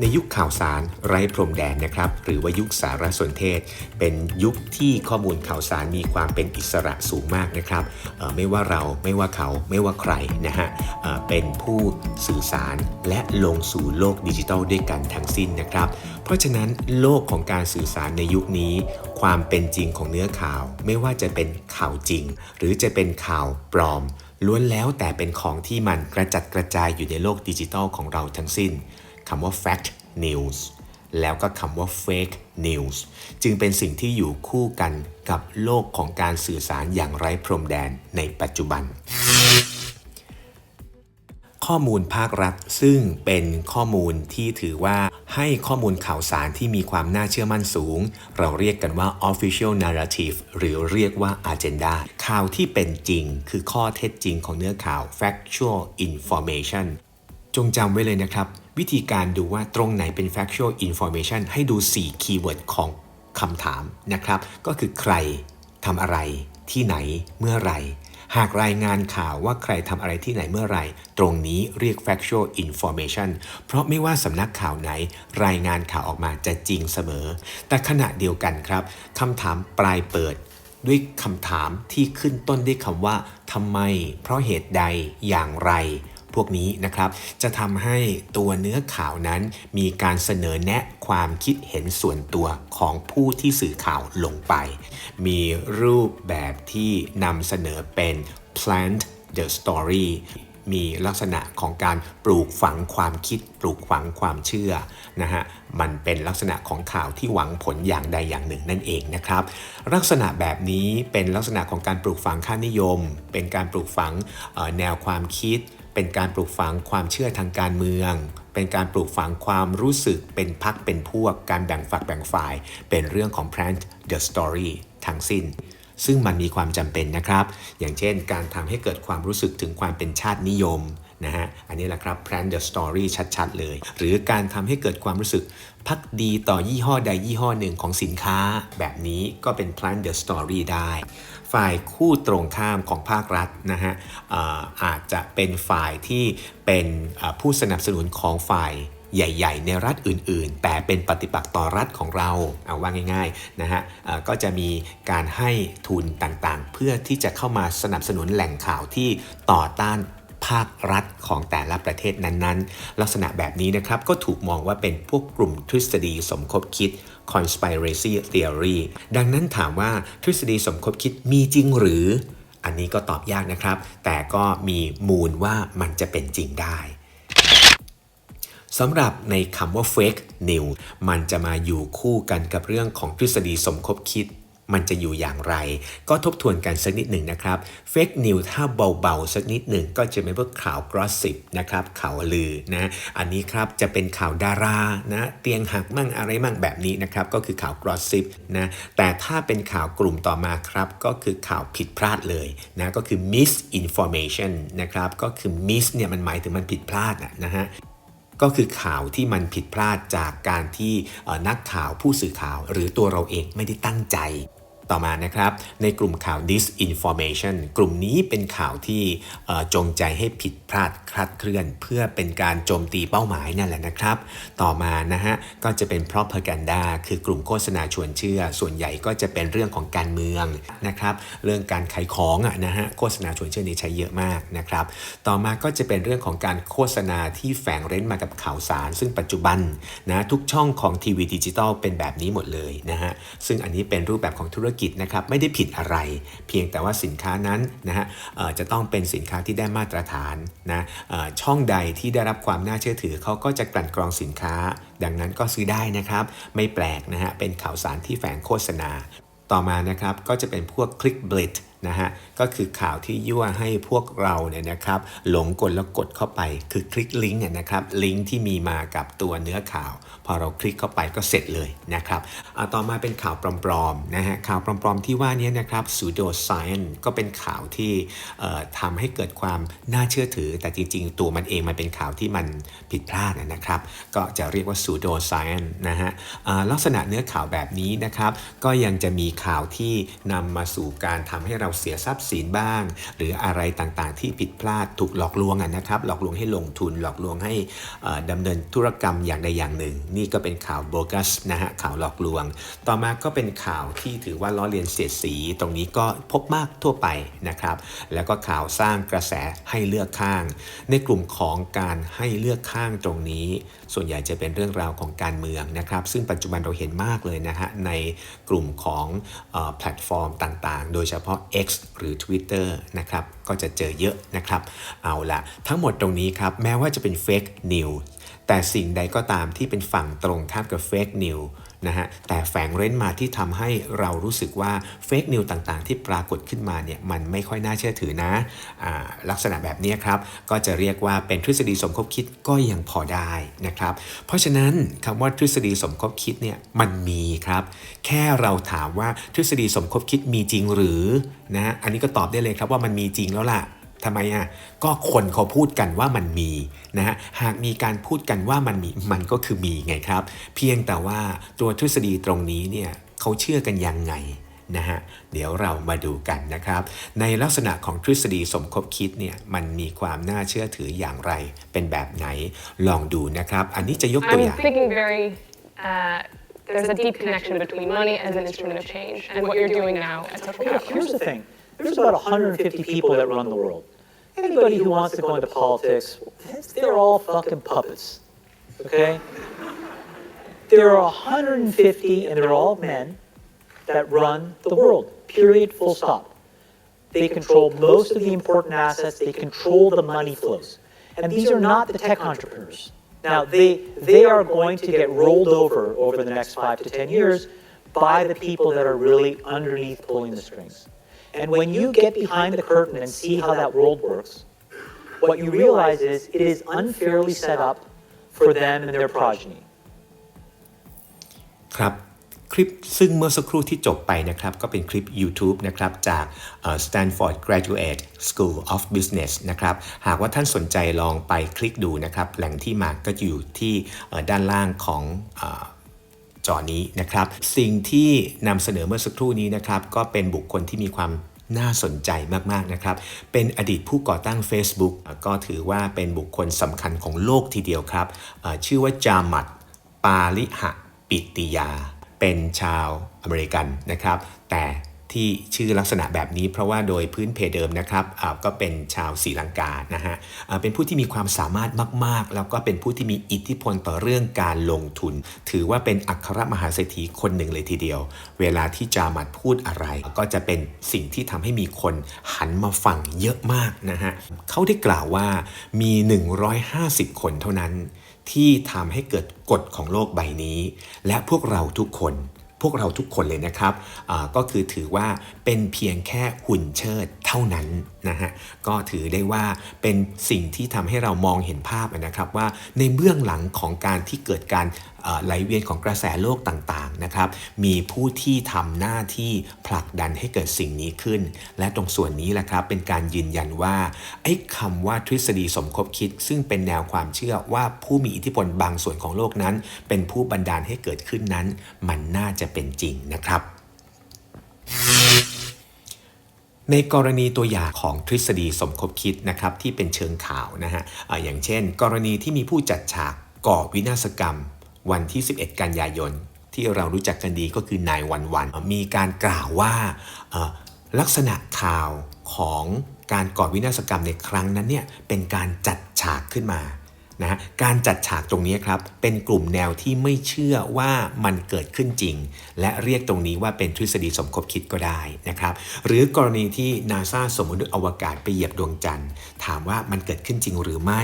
ในยุคข่าวสารไร้พรมแดนนะครับหรือว่ายุคสารสนเทศ เป็นยุคที่ข้อมูลข่าวสารมีความเป็นอิสระสูงมากนะครับไม่ว่าเราไม่ว่าเขาไม่ว่าใครนะฮะเป็นผู้สื่อสารและลงสู่โลกดิจิทัลด้วยกันทั้งสิ้นนะครับ เพราะฉะนั้นโลกของการสื่อสารในยุคนี้ ความเป็นจริงของเนื้อข่าว ไม่ว่าจะเป็นข่าวจริง หรือจะเป็นข่าวปลอมล้วนแล้วแต่เป็นของที่มันกระจัดกระจายอยู่ในโลกดิจิทัลของเราทั้งสิ้น คำว่า fact news แล้วก็คำว่า fake news จึงเป็นสิ่งที่อยู่คู่กันกับโลกของการสื่อสารอย่างไร้พรมแดนในปัจจุบัน ข้อมูลภาครัฐซึ่งเป็นข้อมูลที่ถือว่าให้ข้อมูลข่าวสารที่มีความน่าเชื่อมั่นสูง เราเรียกกันว่า official narrative หรือเรียกว่า agenda ข่าวที่เป็นจริง คือข้อเท็จจริงของเนื้อข่าว factual information จงจำไว้เลยนะครับ วิธีการดูว่าตรงไหนเป็น factual information ให้ดู4คีย์เวิร์ดของคำถามนะครับ ก็คือใครทำอะไร ที่ไหนเมื่อไรหากรายงานข่าวว่าใครทำอะไรที่ไหนเมื่อไรตรงนี้เรียก factual information เพราะไม่ว่าสำนักข่าวไหน รายงานข่าวออกมาจะจริงเสมอ แต่ขณะเดียวกันครับคำถามปลายเปิด ด้วยคำถามที่ขึ้นต้นด้วยคำว่าทำไม เพราะเหตุใดอย่างไร พวกนี้นะครับ จะทำให้ตัวเนื้อข่าวนั้นมีการเสนอแนะความคิดเห็นส่วนตัวของผู้ที่สื่อข่าวลงไป มีรูปแบบที่นำเสนอเป็น plant the story มีลักษณะของการปลูกฝังความคิด ปลูกฝังความเชื่อนะฮะ มันเป็นลักษณะของข่าวที่หวังผลอย่างใดอย่างหนึ่งนั่นเองนะครับ ลักษณะแบบนี้เป็นลักษณะของการปลูกฝังค่านิยม เป็นการปลูกฝังแนวความคิด เป็นการปลูกฝังความเชื่อทางการเมือง เป็นการปลูกฝังความรู้สึกเป็นพักเป็นพวก การแบ่งฝักแบ่งฝ่าย เป็นเรื่องของ plant the story ทั้งสิ้น ซึ่งมันมีความจำเป็นนะครับ อย่างเช่น การทำให้เกิดความรู้สึกถึงความเป็นชาตินิยม นะฮะ อันนี้แหละครับ plan the story ชัดๆ เลย หรือการทำให้เกิดความรู้สึกพักดีต่อยี่ห้อใดยี่ห้อหนึ่งของสินค้า แบบนี้ก็เป็น plan the story ได้ ฝ่ายคู่ตรงข้ามของภาครัฐนะฮะอาจจะเป็นฝ่ายที่เป็นผู้สนับสนุนของฝ่ายใหญ่ ๆ ในรัฐอื่น ๆ แต่เป็นปฏิปักษ์ต่อรัฐของเราเอาว่าง่ายๆนะฮะก็จะมีการให้ทุนต่างๆ เพื่อที่จะเข้ามาสนับสนุนแหล่งข่าวที่ต่อต้าน ภาครัฐของแต่ละประเทศนั้นๆ ลักษณะแบบนี้นะครับก็ถูกมองว่าเป็นพวกกลุ่มทฤษฎีสมคบคิด conspiracy theory ดังนั้นถามว่าทฤษฎีสมคบคิดมีจริงหรือ อันนี้ก็ตอบยากนะครับ แต่ก็มีมูลว่ามันจะเป็นจริงได้สำหรับในคำว่า fake news มันจะมาอยู่คู่กันกับเรื่องของทฤษฎีสมคบคิด มันจะอยู่อย่างไร ก็ทบทวนกันสักนิดหนึ่งนะครับ fake news ถ้าเบาๆสักนิดหนึ่งก็จะเป็นพวกข่าว gossip นะครับข่าวลือนะอันนี้ครับจะเป็นข่าวดารานะเตียงหักมั่งอะไรมั่งแบบนี้นะครับก็คือข่าว gossip นะแต่ถ้าเป็นข่าวกลุ่มต่อมาครับก็คือข่าวผิดพลาดเลยนะก็คือ misinformation นะครับก็คือ miss เนี่ยมันหมายถึงมันผิดพลาดนะฮะก็คือข่าวที่มันผิดพลาดจากการที่นักข่าวผู้สื่อข่าว หรือตัวเราเองไม่ได้ตั้งใจ ต่อมานะครับในกลุ่มข่าว disinformation กลุ่มนี้เป็นข่าวที่จงใจให้ผิด พลาดคลาดเคลื่อน เพื่อเป็นการโจมตีเป้าหมายนั่นแหละนะครับ ต่อมานะฮะก็จะเป็น propaganda คือกลุ่มโฆษณาชวนเชื่อ ส่วนใหญ่ก็จะเป็นเรื่องของการเมืองนะครับ เรื่องการขายของอะนะฮะโฆษณาชวนเชื่อนี้ใช้เยอะมากนะครับ ต่อมาก็จะเป็นเรื่องของการโฆษณาที่แฝงเร้นมากับข่าวสาร ซึ่งปัจจุบันนะทุกช่องของทีวีดิจิตอลเป็นแบบนี้หมดเลยนะฮะซึ่งอันนี้เป็นรูปแบบของธุรกิจนะครับไม่ได้ผิดอะไร เพียงแต่ว่าสินค้านั้นนะฮะจะต้องเป็นสินค้าที่ได้มาตรฐาน นะช่องใดที่ได้รับความน่าเชื่อถือเขาก็จะกลั่นกรองสินค้า ดังนั้นก็ซื้อได้นะครับ ไม่แปลกนะฮะเป็นข่าวสารที่แฝงโฆษณา ต่อมานะครับก็จะเป็นพวกคลิกเบลด นะฮะก็คือข่าวที่ยั่วให้พวกเราเนี่ยนะครับหลงกลแล้วกดเข้าไปคือคลิกลิงก์นะครับลิงก์ที่มีมากับตัวเนื้อข่าว พอเราคลิกเข้าไปก็เสร็จเลยนะครับอ่าต่อมาเป็นข่าวปลอมๆนะฮะข่าวปลอมๆที่ว่านี้นะครับ pseudo science ก็เป็นข่าวที่ทำให้เกิดความน่าเชื่อถือ แต่จริงๆ ตัวมันเองมันเป็นข่าวที่มันผิดพลาดนะครับ ก็จะเรียกว่า pseudo science นะฮะลักษณะเนื้อข่าวแบบนี้นะครับก็ยังจะมีข่าวที่นำมาสู่การทำให้เราเสียทรัพย์สินบ้าง หรืออะไรต่างๆ ที่ผิดพลาดถูกหลอกลวงนะครับ หลอกลวงให้ลงทุนหลอกลวงให้เอ่อดำเนินธุรกรรมอย่างใดอย่างหนึ่ง นี่ก็เป็นข่าวโบกัสนะฮะข่าวหลอกลวง ต่อมาก็เป็นข่าวที่ถือว่าล้อเลียนเสียดสี ตรงนี้ก็พบมากทั่วไปนะครับ แล้วก็ข่าวสร้างกระแสให้เลือกข้าง ในกลุ่มของการให้เลือกข้างตรงนี้ ส่วนใหญ่จะเป็นเรื่องราวของการเมืองนะครับ ซึ่งปัจจุบันเราเห็นมากเลยนะฮะในกลุ่มของอแพลตฟอร์มต่างๆ โดยเฉพาะ X หรือ Twitter นะครับ ก็จะเจอเยอะนะครับ เอาละทั้งหมดตรงนี้ครับ แม้ว่าจะเป็น Fake News แต่สิ่งใดก็ตามที่เป็นฝั่งตรงข้ามกับ Fake News นะฮะแต่แฝงเร้นมาที่ทำให้เรารู้สึกว่า Fake News ต่างๆ ที่ปรากฏขึ้นมาเนี่ยมันไม่ค่อยน่าเชื่อถือนะอ่าลักษณะแบบนี้ครับก็จะเรียกว่าเป็นทฤษฎีสมคบคิดก็ยังพอได้นะครับ เพราะฉะนั้นคำว่าทฤษฎีสมคบคิดเนี่ยมันมีครับ แค่เราถามว่าทฤษฎีสมคบคิดมีจริงหรือนะอันนี้ก็ตอบได้เลยครับว่ามันมีจริงแล้วล่ะ ทำไมอะก็คนเขาพูดกันว่ามันมีนะฮะหากมีการพูดกันว่ามันมีมันก็คือมีไงครับ เพียงแต่ว่าตัวทฤษฎีตรงนี้เนี่ยเขาเชื่อกันยังไงนะฮะเดี๋ยวเรามาดูกันนะครับ ในลักษณะของทฤษฎีสมคบคิดเนี่ยมันมีความน่าเชื่อถืออย่างไร เป็นแบบไหนลองดูนะครับ อันนี้จะยกตัวอย่าง I'm thinking very, uh, there's a deep connection between money as an instrument of change and what you're doing now at social Look, capital. here's the thing. There's about 150 people that run the world. Anybody who wants to go into politics, they're all fucking puppets. Okay? There are 150, and they're all men, that run the world. Period, full stop. They control most of the important assets, they control the money flows. And these are not the tech entrepreneurs. Now, they, they are going to get rolled over over the next five to 10 years by the people that are really underneath pulling the strings. And when you get behind the curtain and see how that world works, what you realize is it is unfairly set up for them and their progeny. ครับคลิปซึ่งเมื่อสักครู่ที่จบไปนะครับ ก็เป็นคลิป YouTube นะครับจาก Stanford Graduate School of Business นะครับ หากว่าท่านสนใจลองไปคลิกดูนะครับ แหล่งที่มาก็อยู่ที่ด้านล่างของ จอนี้นะครับ สิ่งที่นำเสนอเมื่อสักครู่นี้นะครับ ก็เป็นบุคคลที่มีความน่าสนใจมาก ๆ นะครับ เป็นอดีตผู้ก่อตั้ง Facebook ก็ถือว่าเป็นบุคคลสำคัญของโลกทีเดียวครับ ชื่อว่าจามัดปาลิหะปิติยา เป็นชาวอเมริกันนะครับ แต่ ที่ชื่อลักษณะแบบนี้ เพราะว่าโดยพื้นเพเดิมนะครับก็เป็นชาวศรีลังกานะฮะเป็นผู้ที่มีความสามารถมาก ๆ แล้วก็เป็นผู้ที่มีอิทธิพลต่อเรื่องการลงทุน ถือว่าเป็นอัครมหาเศรษฐีคนหนึ่งเลยทีเดียว เวลาที่จามัดพูดอะไร ก็จะเป็นสิ่งที่ทำให้มีคนหันมาฟังเยอะมากนะฮะเขาได้กล่าวว่ามี 150 คนเท่านั้น ที่ทำให้เกิดกฎของโลกใบนี้ และพวกเราทุกคน พวกเราทุกคนเลยนะครับก็คือถือว่าเป็นเพียงแค่หุ่นเชิดเท่านั้นนะฮะก็ถือได้ว่าเป็นสิ่งที่ทำให้เรามองเห็นภาพนะครับว่าในเบื้องหลังของการที่เกิดการ ไหลเวียนของกระแสโลกต่างๆนะครับ มีผู้ที่ทำหน้าที่ผลักดันให้เกิดสิ่งนี้ขึ้น และตรงส่วนนี้แหละครับเป็นการยืนยันว่าไอ้คำว่าทฤษฎีสมคบคิด ซึ่งเป็นแนวความเชื่อว่าผู้มีอิทธิพลบางส่วนของโลกนั้น เป็นผู้บันดาลให้เกิดขึ้นนั้น มันน่าจะเป็นจริงนะครับในกรณีตัวอย่างของทฤษฎีสมคบคิดนะครับที่เป็นเชิงข่าวนะฮะอ่าอย่างเช่น กรณีที่มีผู้จัดฉากก่อวินาศกรรม วันที่ 11 กันยายน ที่เรารู้จักกันดีก็คือนายวันวันมีการกล่าวว่าลักษณะข่าวของการก่อวินาศกรรมในครั้งนั้นเนี่ยเป็นการจัดฉากขึ้นมา นะฮะการจัดฉากตรงนี้ครับเป็นกลุ่มแนวที่ไม่เชื่อว่ามันเกิดขึ้นจริง และเรียกตรงนี้ว่าเป็นทฤษฎีสมคบคิดก็ได้นะครับหรือกรณีที่นาซาส่งมนุษย์อวกาศไปเหยียบดวงจันทร์ ถามว่ามันเกิดขึ้นจริงหรือไม่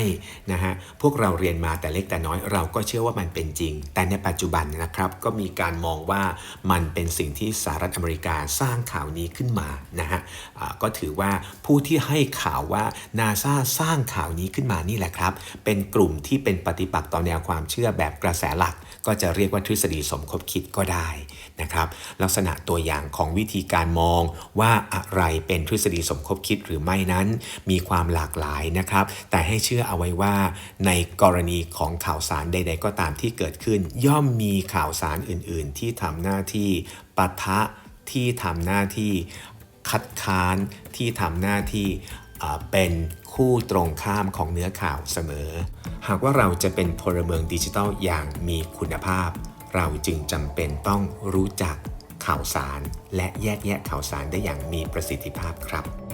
นะฮะพวกเราเรียนมาแต่เล็กแต่น้อยเราก็เชื่อว่ามันเป็นจริง แต่ในปัจจุบันนะครับก็มีการมองว่ามันเป็นสิ่งที่สหรัฐอเมริกาสร้างข่าวนี้ขึ้นมานะฮะก็ถือว่าผู้ที่ให้ข่าวว่านาซาสร้างข่าวนี้ขึ้นมานี่แหละครับเป็นกลุ่ม่มที่เป็นปฏิปักษ์ต่อแนวความเชื่อแบบกระแสหลัก ก็จะเรียกว่าทฤษฎีสมคบคิดก็ได้นะครับลักษณะตัวอย่างของวิธีการมองว่าอะไรเป็นทฤษฎีสมคบคิดหรือไม่นั้น มีความหลากหลายนะครับ แต่ให้เชื่อเอาไว้ว่า ในกรณีของข่าวสารใด ๆ ก็ตามที่เกิดขึ้น ย่อมมีข่าวสารอื่น ๆ ที่ทำหน้าที่ปะทะที่ทำหน้าที่คัดค้านที่ทำหน้าที่ เป็นคู่ตรงข้ามของเนื้อข่าวเสมอ หากว่าเราจะเป็นพลเมืองดิจิทัลอย่างมีคุณภาพ เราจึงจำเป็นต้องรู้จักข่าวสาร และแยกแยะข่าวสารได้อย่างมีประสิทธิภาพครับ